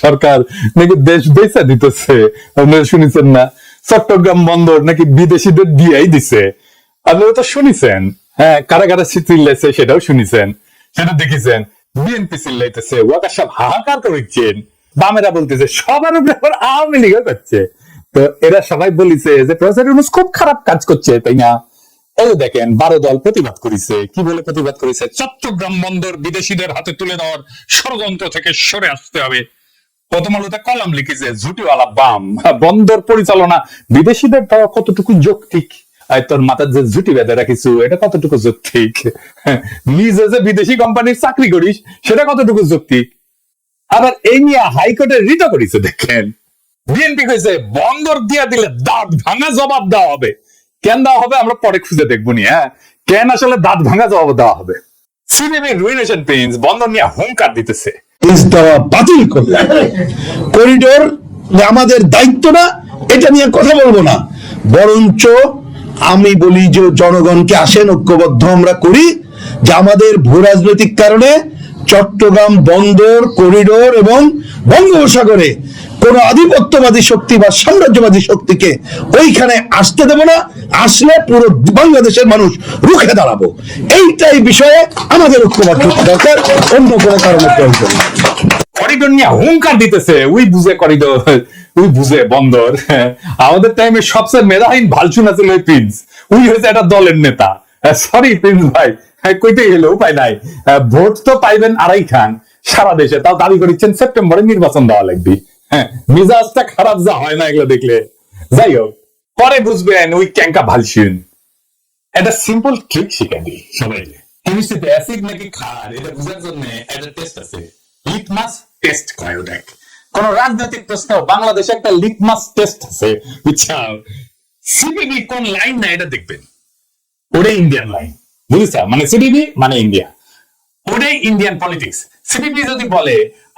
সরকার। নাকি দেশ বেচা দিতেছে? আপনারা শুনেছেন না? চট্টগ্রাম বন্দর নাকি বিদেশিদের দিছে। আপনারা তো শুনেছেন। হ্যাঁ কারা কারা চিল্লাইছে সেটাও শুনেছেন। সেটা দেখেছেন। বিএনপি চিল্লাইতেছে, ওয়াকা সব হাহাকার করেছেন। বামেরা বলতেছে, সবার উপরে আবার আওয়ামী লীগও করছে তো এরা সবাই বলিছে যে প্রফেসর ইউনুস খুব খারাপ কাজ করছে, তাই না? দেখেন বারো দল প্রতিবাদ করেছে। কি বলে প্রতিবাদ করেছে? চট্টগ্রাম বন্দর বিদেশিদের হাতে তুলে দেওয়ার ষড়যন্ত্র থেকে সরে আসতে হবে। প্রথম আলোতে কলাম লিখেছে, ঝুটিওয়ালা বাম। বন্দর পরিচালনা বিদেশিদের দেওয়া কতটুকু যৌক্তিক? তোর মাথার যে ঝুটি বেঁধে এটা কতটুকু যৌক্তিক? নিজে যে বিদেশি কোম্পানির চাকরি করিস, সেটা কতটুকু যৌক্তিক? আবার এই নিয়ে হাইকোর্টে রিটও করেছে, দেখেন। বিএনপি কইছে, বন্দর দিয়া দিলে দাঁত ভাঙা জবাব দেওয়া হবে। কেন দেওয়া হবে আমরা পরে খুঁজে দেখব নি হ্যাঁ? কেন আসলে দাঁত ভাঙা জবাব দেওয়া হবে? রুইনেশন বন্দর নিয়ে হুঙ্কার দিতেছে। দেওয়া বাতিল করিডোর আমাদের দায়িত্ব না, এটা নিয়ে কথা বলব না। বরঞ্চ আমি বলি যে জনগণকে আসেন, ঐক্যবদ্ধ আমরা করি যে আমাদের ভূ রাজনৈতিক কারণে চট্টগ্রাম বন্দর, করিডোর এবং বঙ্গোপসাগরে কোন আধিপত্যবাদী শক্তি বা সাম্রাজ্যবাদী শক্তিকে ওইখানে আসতে দেব না আসলে পুরো বাংলাদেশের মানুষ রুখে দাঁড়াবো। এইটাই বিষয়ে আমাদের ঐক্যবদ্ধ দরকার অন্য কোনো কারণে প্রয়োজন। করিডোর নিয়ে হুঙ্কার দিতেছে উই বুঝে করিডোর উই বুঝে বন্দর। আমাদের টাইমে সবচেয়ে মেধাহীন ভালচুন ওই প্রিন্স উই হয়েছে একটা দলের নেতা। সরি প্রিন্স ভাই। হ্যাঁ, কইতে গেলে উপায় নাই। ভোট তো পাইবেন আড়াই খান সারা দেশে। তাও দাবি করেছেন সেপ্টেম্বরে নির্বাচন দেওয়া লাগবে। হ্যাঁ মিজাজটা খারাপ যা হয় না এগুলো দেখলে। যাই হোক পরে বুঝবেন ওই ক্যাঙ্কা ভালসুন। একটা সিম্পল ট্রিক সবাই কেমিস্ট্রিতে অ্যাসিড নাকি এটা বোঝার জন্য একটা টেস্ট আছে। লিটমাস টেস্ট দেখ কোন রাজনৈতিক প্রশ্ন বাংলাদেশে একটা লিটমাস টেস্ট আছে। বুঝছাও? সিবিবি কোন লাইন না এটা দেখবেন? ওটাই ইন্ডিয়ান লাইন বুঝেছ? মানে সিবিবি মানে ইন্ডিয়া ওটাই ইন্ডিয়ান পলিটিক্স সিবিবি যদি বলে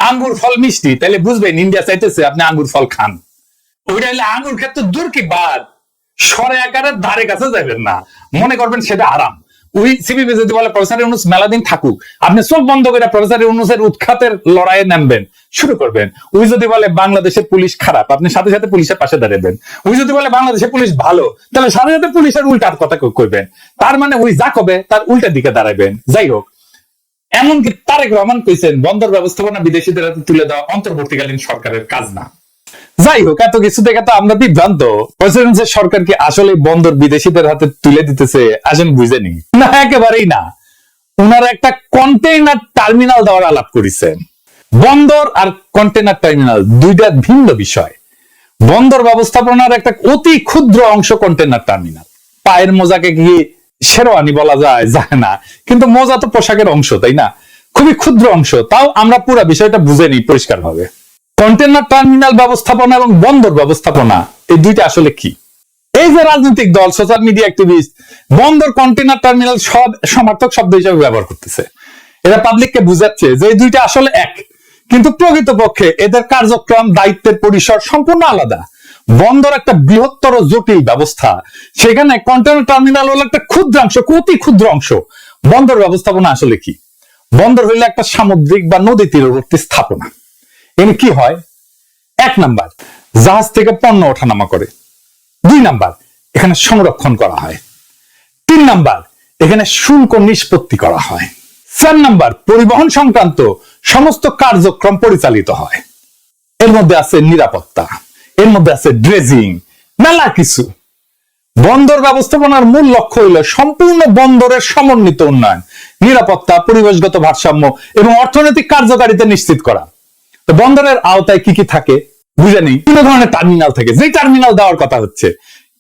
আঙ্গুর ফল মিষ্টি তাহলে বুঝবেন ইন্ডিয়া চাইতেছে আপনি আঙ্গুর ফল খান। ওইটা হলে আঙ্গুর ক্ষেত্রে দূর কি বাদ? সরে আকারের ধারে কাছে যাবেন না। মনে করবেন সেটা আরাম ওই সিবিবি যদি বলে, প্রফেসর ইউনুস, মেলা দিন থাকুক। আপনি চোখ বন্ধ করে প্রফেসর ইউনুসের উৎখাতের লড়াইয়ে নামবেন। শুরু করবেন। ওই যদি বলে, বাংলাদেশের পুলিশ খারাপ, আপনি সাথে সাথে পুলিশের পাশে দাঁড়াবেন। ওই যদি বলে, বাংলাদেশের পুলিশ ভালো, তাহলে সাথে সাথে পুলিশের উল্টার কথা করবেন তার মানে ওই যা কবে, তার উল্টা দিকে দাঁড়াবেন যাই হোক। এমনকি তারেক রহমান কইছেন, বন্দর ব্যবস্থাপনা বিদেশিদের হাতে তুলে দেওয়া অন্তর্বর্তীকালীন সরকারের কাজ না। যাই হোক, এত কিছু থেকে তো আমরা বিভ্রান্ত। প্রেসিডেন্সির সরকার কি আসলে বন্দর বিদেশিদের হাতে তুলে দিতেছে, আসেন বুঝেনি না, একেবারেই না। ওনারা একটা কন্টেইনার টার্মিনাল দেওয়ার আলাপ করেছেন। বন্দর আর কন্টেইনার টার্মিনাল দুইটা ভিন্ন বিষয়। বন্দর ব্যবস্থাপনার একটা অতি ক্ষুদ্র অংশ কন্টেইনার টার্মিনাল পায়ের মোজাকে কি শেরওয়ানি বলা যায় যায় না। কিন্তু মোজা তো পোশাকের অংশ, তাই না? খুবই ক্ষুদ্র অংশ, তাও আমরা পুরো বিষয়টা বুঝে নিই পরিষ্কার ভাবে কন্টেনার টার্মিনাল ব্যবস্থাপনা এবং বন্দর ব্যবস্থাপনা, এই দুইটা আসলে কি? এই যে রাজনৈতিক দল সোশ্যাল মিডিয়া অ্যাক্টিভিস্ট বন্দর কন্টেনার টার্মিনাল সব সমর্থক শব্দ হিসেবে ব্যবহার করতেছে। এরা পাবলিককে বুঝাচ্ছে যে এই দুইটা আসলে এক। কিন্তু প্রকৃতপক্ষে এদের কার্যক্রম, দায়িত্বের পরিসর সম্পূর্ণ আলাদা। বন্দর একটা বৃহত্তর জটিল ব্যবস্থা। সেখানে কন্টেনার টার্মিনাল হলো একটা ক্ষুদ্রাংশ অতি ক্ষুদ্র অংশ। বন্দর ব্যবস্থাপনা আসলে কি? বন্দর হইলে একটা সামুদ্রিক বা নদী তীরবর্তী স্থাপনা। এখানে কি হয়? এক নাম্বার, জাহাজ থেকে পণ্য ওঠানামা করে। দুই নাম্বার, এখানে সংরক্ষণ করা হয়। তিন নাম্বার, এখানে শুল্ক নিষ্পত্তি করা হয়। চার নাম্বার, পরিবহন সংক্রান্ত সমস্ত কার্যক্রম পরিচালিত হয়। এর মধ্যে আছে নিরাপত্তা। এর মধ্যে আছে ড্রেজিং মেলা কিছু। বন্দর ব্যবস্থাপনার মূল লক্ষ্য হইল সম্পূর্ণ বন্দরের সমন্বিত উন্নয়ন, নিরাপত্তা, পরিবেশগত ভারসাম্য এবং অর্থনৈতিক কার্যকারিতা নিশ্চিত করা। তো বন্দরের আওতায় কি কি থাকে? বুঝে নেই। তিন ধরনের টার্মিনাল থাকে। যে টার্মিনাল দেওয়ার কথা হচ্ছে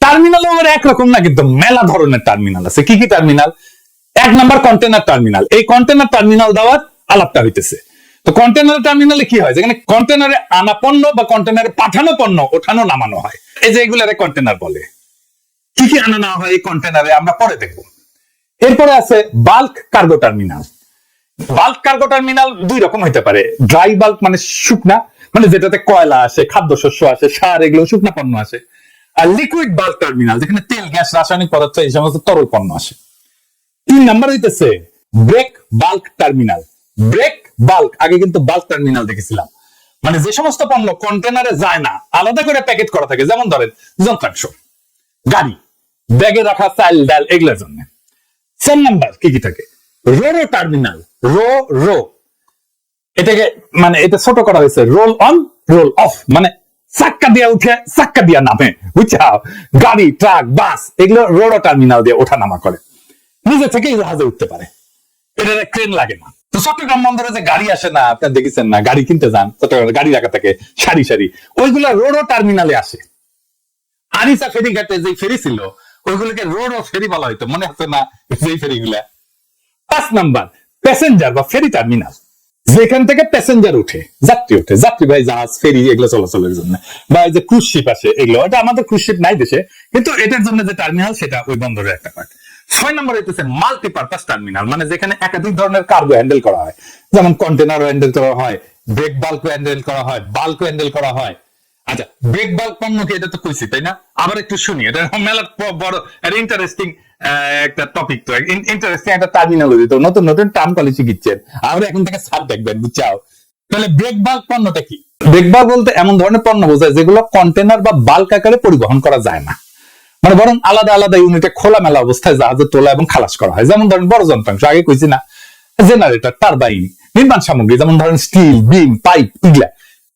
টার্মিনাল আমার একরকম না, কিন্তু মেলা ধরনের টার্মিনাল আছে। কি কি টার্মিনাল এক নাম্বার কন্টেনার টার্মিনাল এই কন্টেনার টার্মিনাল দেওয়ার আলাপটা হইতেছে। তো কন্টেনার টার্মিনালে কি হয়? যেখানে কন্টেনারে আনা পণ্য বা কন্টেনারে পাঠানো পণ্য, ওঠানো, নামানো হয়। এই যে এগুলারে কন্টেনার বলে। কি কি আনা, না হয় এই কন্টেনারে আমরা পরে দেখব। এরপরে আছে bulk cargo terminal bulk cargo terminal দুই রকম হইতে পারে। ড্রাই বাল্ক মানে শুকনা মানে যেটাতে কয়লা আসে, খাদ্যশস্য আসে, সার, এগুলো শুকনা পণ্য আসে। আর লিকুইড বাল্ক টার্মিনাল যেখানে তেল, গ্যাস, রাসায়নিক পদার্থ, এই সমস্ত তরল পণ্য আসে। তিন নাম্বার হইতেছে break bulk terminal break bulk আগে কিন্তু বাল্ক টার্মিনাল দেখেছিলাম। মানে যে সমস্ত পণ্য কন্টেনারে যায় না, আলাদা করে প্যাকেট করা থাকে। যেমন ধরেন, যন্ত্রাংশ, গাড়ি ব্যাগে রাখা চাল, ডাল, এগুলোর জন্য। চার নাম্বার কি কি থাকে? Row row terminal row row এটাকে মানে এটা ছোট করা হয়েছে রোল অন রোল অফ মানে চাক্কা দিয়া উঠে, চাক্কা দিয়া নামে। বুঝছাও? গাড়ি ট্রাক বাস এগুলো রোডো টার্মিনাল দিয়ে ওঠা নামা করে। নিজে থেকেই জাহাজে উঠতে পারে। এটা ক্রেন লাগে না। তো চট্টগ্রাম বন্দরে যে গাড়ি আসে না, আপনার দেখেছেন না? গাড়ি কিনতে যান, চট্টগ্রামে গাড়ি রাখা থাকে, সারি সারি। ওইগুলা রোডো টার্মিনালে আসে। আনিসা ফেরি ঘাটে যে ফেরি ছিল, ওইগুলোকে রোড ও ফেরি বলা হইতো। মনে হতো না যে ফেরিগুলা? পাঁচ নাম্বার প্যাসেঞ্জার বা ফেরি টার্মিনাল যেখান থেকে প্যাসেঞ্জার উঠে, যাত্রী উঠে। যাত্রী ভাই জাহাজ, ফেরি, এগুলো চলাচলের জন্য। বা যে ক্রুজ শিপ আছে এগুলো। এটা আমাদের ক্রুজ শিপ নাই দেশে, কিন্তু এটার জন্য যে টার্মিনাল সেটা ওই বন্দরের একটা পার্ট ছয় নম্বর হইতেছে মাল্টিপারপাস টার্মিনাল মানে যেখানে একাধিক ধরনের কার্গো হ্যান্ডেল করা হয়। যেমন কন্টেনার হ্যান্ডেল করা হয় ব্রেক বাল্ক হ্যান্ডেল করা হয় বাল্ক হ্যান্ডেল করা হয়। আচ্ছা ব্রেক বাল্ক পণ্য কি এটা তো কইছি, তাই না? আবার একটু শুনি, এটা মেলা বড় ইন্টারেস্টিং একটা টপিক তো ইন্টারেস্টিং একটা টার্মিনাল তো, নতুন নতুন টার্ম কলেজ শিখিচ্ছেন আমরা এখন থেকে সার দেখবেন, বুঝছাও? তাহলে ব্রেক বাল্ক পণ্যটা কি? ব্রেক বাল্ক বলতে এমন ধরনের পণ্য বোঝায় যেগুলো কন্টেনার বা বাল্ক আকারে পরিবহন করা যায় না। মানে বরং আলাদা আলাদা ইউনিটে খোলামেলা অবস্থায় জাহাজে তোলা এবং খালাস করা হয়। যেমন ধরেন বড় যন্ত্রাংশ, আগে কইছি না জেনারেটর টারবাইন নির্মাণ সামগ্রী, যেমন ধরেন স্টিল বিম পাইপ ইগলা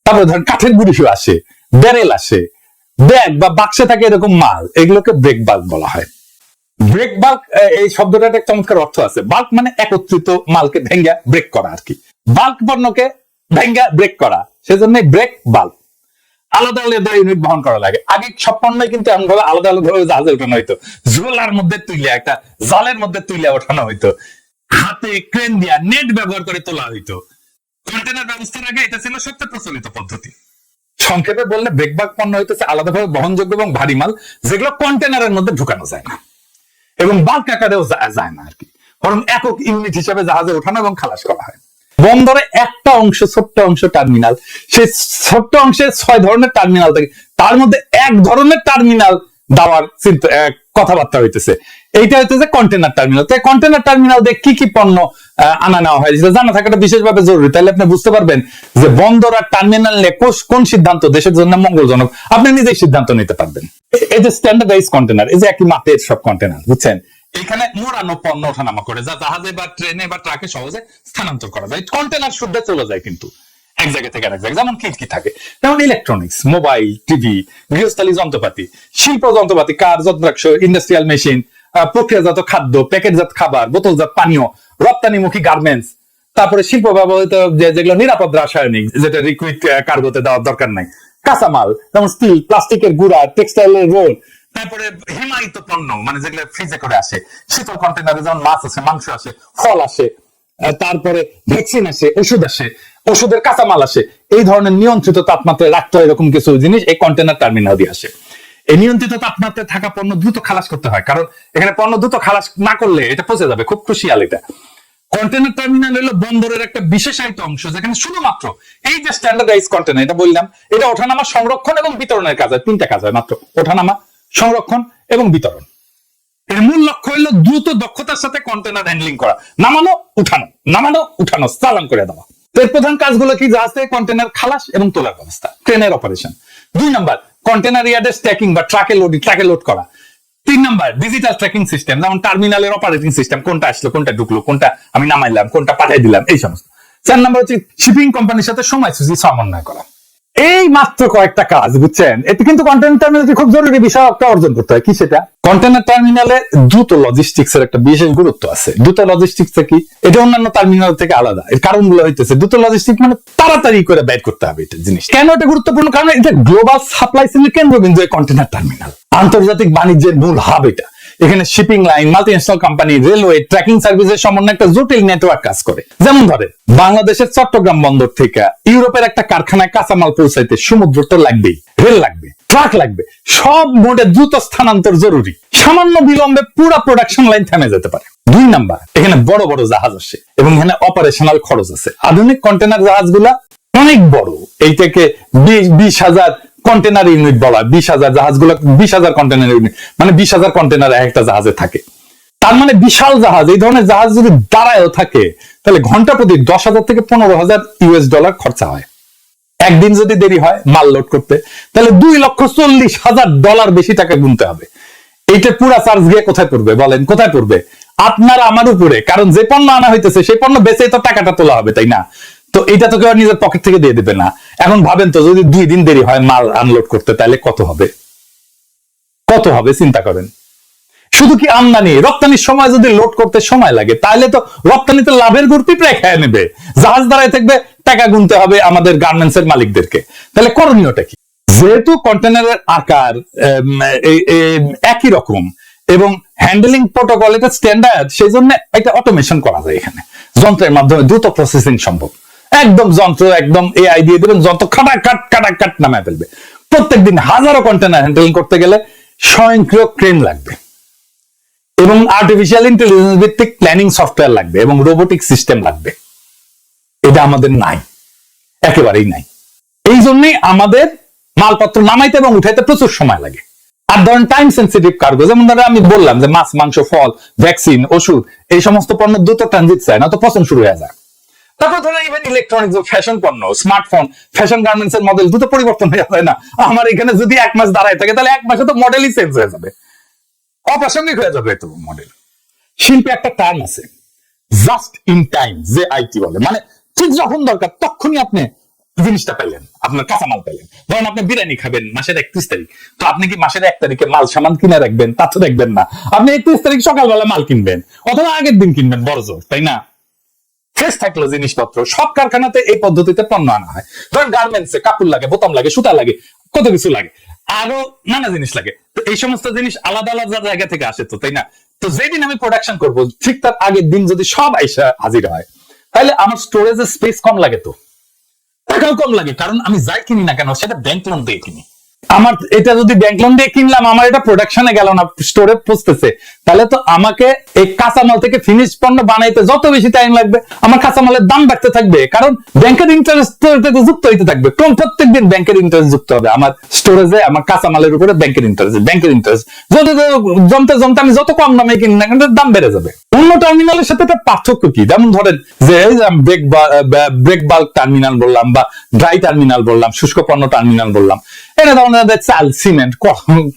তারপরে ধরেন কাঠের গুড়িও আসে ব্যারেল আসে ব্যাগ বা বাক্সে থাকে এরকম মাল, এগুলোকে ব্রেক বাল্ক বলা হয়। ব্রেক বাল্ক এই শব্দটার একটা চমৎকার অর্থ আছে। বাল্ক মানে একত্রিত মালকে ভেঙ্গা ব্রেক করা আর কি। বাল্ক বর্ণকে ভেঙ্গা ব্রেক করা। সেজন্য ব্রেক বাল্ক আলাদা আলাদা ইউনিট বহন করা লাগে। আগে সব কিন্তু এমন ভাবে আলাদা আলাদা ভাবে জাহাজে ওঠানো হইতো। ঝোলার মধ্যে তুইলে একটা, জালের মধ্যে তুইলে ওঠানো হইতো। হাতে ক্রেন দিয়া নেট ব্যবহার করে তোলা হইতো। কন্টেনার ব্যবস্থার আগে এটা ছিল সবচেয়ে প্রচলিত পদ্ধতি। সংক্ষেপে বললে ব্রেকবাক পণ্য হইতেছে আলাদাভাবে বহনযোগ্য এবং ভারী মাল, যেগুলো কন্টেনারের মধ্যে ঢুকানো যায় না। এবং বাল্ক আকারেও যায় না আর কি। বরং একক ইউনিট হিসেবে জাহাজে ওঠানো এবং খালাস করা হয়। বন্দরে একটা অংশ, ছোট্ট অংশ টার্মিনাল সেই ছোট্ট অংশে ছয় ধরনের টার্মিনাল থাকে। তার মধ্যে এক ধরনের টার্মিনাল দেওয়ার চিন্তা কথাবার্তা হইতেছে। এইটা হইতেছে কন্টেনার টার্মিনাল তাই কন্টেনার টার্মিনাল দিয়ে কি কি পণ্য আনা নেওয়া হয়? যেটা জানা থাকাটা বিশেষভাবে জরুরি। তাহলে আপনি বুঝতে পারবেন যে বন্দর আর টার্মিনাল নিয়ে কোন সিদ্ধান্ত দেশের জন্য মঙ্গলজনক? আপনি নিজেই সিদ্ধান্ত নিতে পারবেন। এই যে স্ট্যান্ডার্ডাইজ কন্টেনার এই যে একই মাপের সব কন্টেনার বুঝছেন? এখানে মোড়ানো পণ্য ওঠানামা করে, যা জাহাজে বা ট্রেনে বা ট্রাকে সহজে স্থানান্তর করা যায়। কন্টেনার শুদ্ধ চলে যায় কিন্তু, এক জায়গা থেকে আরেক জায়গায়, যেমন কি থাকে? যেমন ইলেকট্রনিক্স মোবাইল টিভি গৃহস্থালী যন্ত্রপাতি, শিল্প যন্ত্রপাতি, কার যন্ত্রাংশ ইন্ডাস্ট্রিয়াল মেশিন প্রক্রিয়াজাত খাদ্য, প্যাকেটজাত খাবার, বোতলজাত পানীয়, রপ্তানিমুখী গার্মেন্টস তারপরে শিল্প ব্যবহৃত যেগুলো নিরাপদ রাসায়নিক, যেটা রিকুইড কার্গোতে দেওয়ার দরকার নাই। কাঁচামাল, যেমন স্টিল প্লাস্টিকের গুড়া টেক্সটাইলের রোল তারপরে হিমায়িত পণ্য মানে যেগুলো ফ্রিজে করে আসে, শীতল কন্টেনারে যেমন মাছ আছে মাংস আসে, ফল আসে তারপরে ভ্যাকসিন আসে, ওষুধ আসে, ওষুধের কাঁচামাল আসে, এই ধরনের নিয়ন্ত্রিত তাপমাত্রায় রাখতে হয় এরকম কিছু জিনিস, এই কন্টেনার টার্মিনাল দিয়ে আসে। এই নিয়ন্ত্রিত তাপমাত্রায় থাকা পণ্য দ্রুত খালাস করতে হয়, কারণ এখানে পণ্য দ্রুত খালাস না করলে এটা পচে যাবে, খুব ক্রুশিয়াল এটা। কন্টেনার টার্মিনাল হলো বন্দরের একটা বিশেষায়িত অংশ, যেখানে শুধুমাত্র এই যে স্ট্যান্ডার্ডাইজ কন্টেনার এটা বললাম, এটা ওঠানামা সংরক্ষণ এবং বিতরণের কাজ হয়, তিনটা কাজ হয় মাত্র, ওঠানামা সংরক্ষণ এবং বিতরণ। এর মূল লক্ষ্য হলো দ্রুত দক্ষতার সাথে কন্টেনার হ্যান্ডলিং করা। নামানো, উঠানো। নামানো, উঠানো, চালান করে দেওয়া। এর প্রধান কাজগুলো কি? জাহাজ থেকে কন্টেনার খালাস এবং তোলার ব্যবস্থা। ট্রেনের অপারেশন দুই নাম্বার কন্টেনার ইয়ার্ডের স্ট্যাকিং বা ট্রাকে লোড ট্রাকে লোড করা। তিন নাম্বার ডিজিটাল ট্র্যাকিং সিস্টেম যেমন টার্মিনালের অপারেটিং সিস্টেম কোনটা আসলো, কোনটা ঢুকলো, কোনটা আমি নামাইলাম, কোনটা পাঠিয়ে দিলাম, এই সমস্ত। চার নাম্বার হচ্ছে শিপিং কোম্পানির সাথে সময়সূচি সমন্বয় করা। এই মাত্র কয়েকটা কাজ, বুঝছেন? এতে কিন্তু কন্টেনার টার্মিনালে খুব জরুরি বিষয় একটা অর্জন করতে হয়। কি সেটা? কন্টেনার টার্মিনালে দ্রুত লজিস্টিক্স এর একটা বিশেষ গুরুত্ব আছে। দ্রুত লজিস্টিক্স কি? এটা অন্যান্য টার্মিনাল থেকে আলাদা। এর কারণগুলো হইতেছে, দ্রুত লজিস্টিক্স মানে তাড়াতাড়ি করে ব্যয় করতে হবে এটা জিনিস। কেন এটা গুরুত্বপূর্ণ? কারণ এটা গ্লোবাল সাপ্লাই চেনের কেন্দ্রবিন্দু এই কন্টেনার টার্মিনাল আন্তর্জাতিক বাণিজ্যের মূল হাব এটা। এখানে shipping line multi national company railway tracking সার্ভিসের সমন্বয়ে একটা জটিল নেটওয়ার্ক কাজ করে। যেমন ধরে বাংলাদেশের চট্টগ্রাম বন্দর থেকে ইউরোপের একটা কারখানায় কাঁচামাল পৌঁছাইতে সমুদ্র তো লাগবেই রেল লাগবে ট্রাক লাগবে, সব মোডে দ্রুত স্থানান্তর জরুরি। সামান্য বিলম্বে পুরো প্রোডাকশন লাইন থেমে যেতে পারে। দুই নাম্বার, এখানে বড় বড় জাহাজ আসে এবং এখানে অপারেশনাল খরচ আছে। আধুনিক কন্টেনার জাহাজগুলা অনেক বড়, এই থেকে বিশ- বিশ হাজার কন্টেনার ইউনিট বলা বিশ হাজার জাহাজগুলো, বিশ হাজার কন্টেনার ইউনিট মানে বিশ হাজার কন্টেনার একটা জাহাজে থাকে। তার মানে বিশাল জাহাজ। এই ধরনের জাহাজ যদি দাঁড়ায়ও থাকে, তাহলে ঘণ্টা প্রতি দশ হাজার থেকে পনেরো হাজার ইউএস ডলার খরচা হয়। একদিন যদি দেরি হয়, মাল লোড করতে, তাহলে দুই লক্ষ চল্লিশ হাজার ডলার বেশি টাকা গুনতে হবে। এইটা পুরা চার্জ গিয়ে কোথায় পড়বে বলেন? কোথায় পড়বে? আপনার আমার উপরে। কারণ যে পণ্য আনা হইতেছে সেই পণ্য বেচে তো টাকাটা তোলা হবে, তাই না? তো এটা তো কেউ নিজের পকেট থেকে দিয়ে দেবে না। এখন ভাবেন তো, যদি দুই দিন দেরি হয় মাল আনলোড করতে, তাহলে কত হবে? কত হবে, চিন্তা করেন। শুধু কি আমদানি? রপ্তানির সময় যদি লোড করতে সময় লাগে, তাহলে তো রপ্তানিতে লাভের গড়তি প্রায় খেয়ে নেবে। জাহাজ দাঁড়ায় থাকবে, টাকা গুনতে হবে আমাদের গার্মেন্টস এর মালিকদেরকে। তাহলে করণীয়টা কি? যেহেতু কন্টেনারের আকার একই রকম, এবং হ্যান্ডেলিং প্রোটোকল এটা স্ট্যান্ডার্ড সেই জন্য এটা অটোমেশন করা যায় এখানে। যন্ত্রের মাধ্যমে দ্রুত প্রসেসিং সম্ভব। একদম যন্ত্র, একদম এআই দিয়ে দেবেন, যন্ত্র খাটা কাট কাটা কাট নামায় ফেলবে। প্রত্যেকদিন হাজারো কন্টেনার হ্যান্ডেলিং করতে গেলে স্বয়ংক্রিয় ক্রেন লাগবে। এবং আর্টিফিশিয়াল ইন্টেলিজেন্স ভিত্তিক প্ল্যানিং সফটওয়্যার লাগবে এবং রোবোটিক সিস্টেম লাগবে। এটা আমাদের নাই। একেবারেই নাই। এই জন্যই আমাদের মালপত্র নামাইতে এবং উঠাইতে প্রচুর সময় লাগে। আর ধরেন টাইম সেন্সিটিভ কার্গো যেমন ধরেন আমি বললাম যে মাছ, মাংস, ফল ভ্যাকসিন ওষুধ, এই সমস্ত পণ্য দ্রুত ট্রানজিট চায় না, তো পছন্দ শুরু হয়ে যায়। তারপর ধরেন ইভেন ইলেকট্রনিক্স ফ্যাশন পণ্য স্মার্টফোন ফ্যাশন গার্মেন্টস এর মডেল দ্রুত পরিবর্তন হয়ে যায় না। আমার এখানে যদি এক মাস দাঁড়ায় থাকে, তাহলে এক মাসে তো মডেলই চেঞ্জ হয়ে যাবে। অপ্রাসঙ্গিক হয়ে যাবে তো মডেল শিল্পে একটা টার্ম আছে। জাস্ট ইন টাইম যে আইটি বলে। মানে ঠিক যখন দরকার, তখনই আপনি জিনিসটা পাইলেন, আপনার কাঁচামাল পাইলেন। ধরেন আপনি বিরিয়ানি খাবেন মাসের একত্রিশ তারিখ। তো আপনি কি মাসের এক তারিখে মাল সামান কিনে রাখবেন? তা তো দেখবেন না। আপনি একত্রিশ তারিখ সকালবেলা মাল কিনবেন, অথবা আগের দিন কিনবেন বড় জোর তাই না? ফ্রেশ থাকল জিনিসপত্র। সব কারখানাতে এই পদ্ধতিতে পণ্য আনা হয়। ধরেন গার্মেন্টসে কাপড় লাগে, বোতাম লাগে, সুতা লাগে, কত কিছু লাগে, আরও নানা জিনিস লাগে। তো এই সমস্ত জিনিস আলাদা আলাদা জায়গা থেকে আসে তো, তাই না? তো যেদিন আমি প্রোডাকশন করব, ঠিক তার আগের দিন যদি সব আইসা হাজির হয়, তাহলে আমার স্টোরেজের স্পেস কম লাগে তো। টাকাও কম লাগে, কারণ আমি যাই কিনি না কেন, সেটা ব্যাংক লোন দিয়ে কিনি। আমার এটা যদি ব্যাংক লোন দিয়ে কিনলাম, আমার এটা প্রোডাকশনে গেল না স্টোরে পৌঁছতেছে। তাহলে তো আমাকে এই কাঁচামাল থেকে ফিনিশ পণ্য বানাইতে যত বেশি টাইম লাগবে, আমার কাঁচামালের দাম বাড়তে থাকবে। কারণ ব্যাংকের ইন্টারেস্ট যুক্ত হইতে থাকবে। কোন প্রত্যেকদিন ব্যাংকের ইন্টারেস্ট যুক্ত হবে। আমার স্টোরেজে আমার কাঁচামালের উপরে ব্যাংকের ইন্টারেস্ট ব্যাংকের ইন্টারেস্ট যত জমতে জমতে আমি যত কম দামে কিনি না কেন দাম বেড়ে যাবে। অন্য টার্মিনালের সাথে একটা পার্থক্য কি? যেমন ধরেন, যে ব্রেক ব্রেক বাল্ক টার্মিনাল বললাম বা ড্রাই টার্মিনাল বললাম, শুষ্ক পণ্য টার্মিনাল বললাম। এটা ধরেন আমাদের চাল সিমেন্ট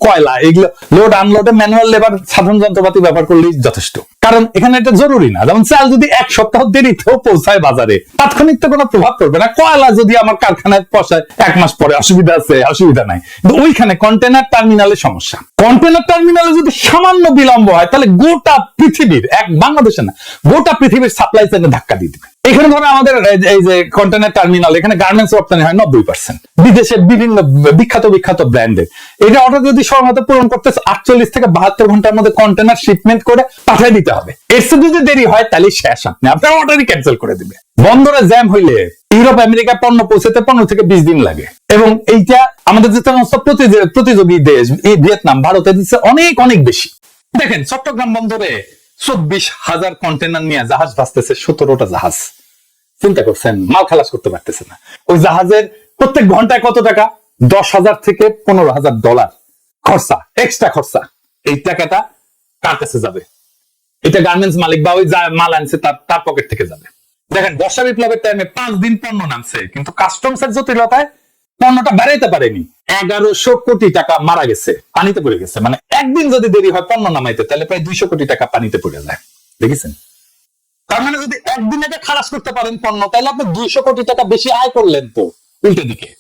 কয়লা, এগুলো লোড আনলোডে ম্যানুয়াল লেবার সাধারণ যন্ত্রপাতি ব্যবহার করলেই যথেষ্ট। কারণ এখানে এটা জরুরি না। যেমন চাল যদি এক সপ্তাহ দেরিতেও পৌঁছায় বাজারে তাৎক্ষণিক তো কোনো প্রভাব পড়বে না। কয়লা যদি আমার কারখানায় পৌঁছায় এক মাস পরে অসুবিধা আছে, অসুবিধা নাই। কিন্তু ওইখানে কন্টেনার টার্মিনালে সমস্যা। কন্টেনার টার্মিনালে যদি সামান্য বিলম্ব হয়, তাহলে গোটা পৃথিবীর, এক বাংলাদেশে না, গোটা পৃথিবীর সাপ্লাই চেনে ধাক্কা দিয়ে দিবে। এখানে ধরো আমাদের এই যে- কন্টেনার টার্মিনাল এখানে গার্মেন্টস রপ্তানি হয় নব্বই পার্সেন্ট বিদেশের বিভিন্ন বিখ্যাত বিখ্যাত ব্র্যান্ডের এটা অর্ডার যদি সময় পূরণ করতে আটচল্লিশ থেকে বাহাত্তর ঘণ্টার মধ্যে কন্টেনার শিপমেন্ট করে পাঠিয়ে দিতে হবে। এর চেয়ে যদি দেরি হয়, তাহলে শেষ আপনি। আপনার অর্ডারই ক্যান্সেল করে দিবে। বন্দরে জ্যাম হইলে ইউরোপ আমেরিকা পণ্য পৌঁছাতে পনেরো থেকে বিশ দিন লাগে। এবং এইটা আমাদের যে সমস্ত প্রতিযোগী- প্রতিযোগী দেশ, এই ভিয়েতনাম ভারতের দিচ্ছে অনেক অনেক বেশি। দেখেন, চট্টগ্রাম বন্দরে চব্বিশ হাজার কন্টেনার নিয়ে জাহাজ ভাসতেছে, সতেরোটা জাহাজ। চিন্তা করছেন, মাল খালাস করতে পারতেছে না। ওই জাহাজের প্রত্যেক ঘন্টায় কত টাকা? দশ হাজার থেকে পনেরো হাজার ডলার খরচা এক্সট্রা খরচা। এই টাকাটা কার কাছে যাবে? এটা গার্মেন্টস মালিক বা ওই যা মাল আনছে তার তার পকেট থেকে যাবে। দেখেন, বর্ষা বিপ্লবের টাইমে পাঁচ দিন পণ্য নামছে, কিন্তু কাস্টমস এর জটিলতায় পণ্যটা বেড়াইতে পারেনি। এগারোশো কোটি টাকা মারা গেছে, পানিতে পড়ে গেছে। মানে একদিন যদি দেরি হয় পণ্য নামাইতে, তাহলে প্রায় দুইশো কোটি টাকা পানিতে পড়ে যায়। দেখেছেন? তার মানে যদি একদিন আগে খালাস করতে পারেন পণ্য, তাহলে আপনি দুইশো কোটি টাকা বেশি আয় করলেন তো, উল্টো দিকে।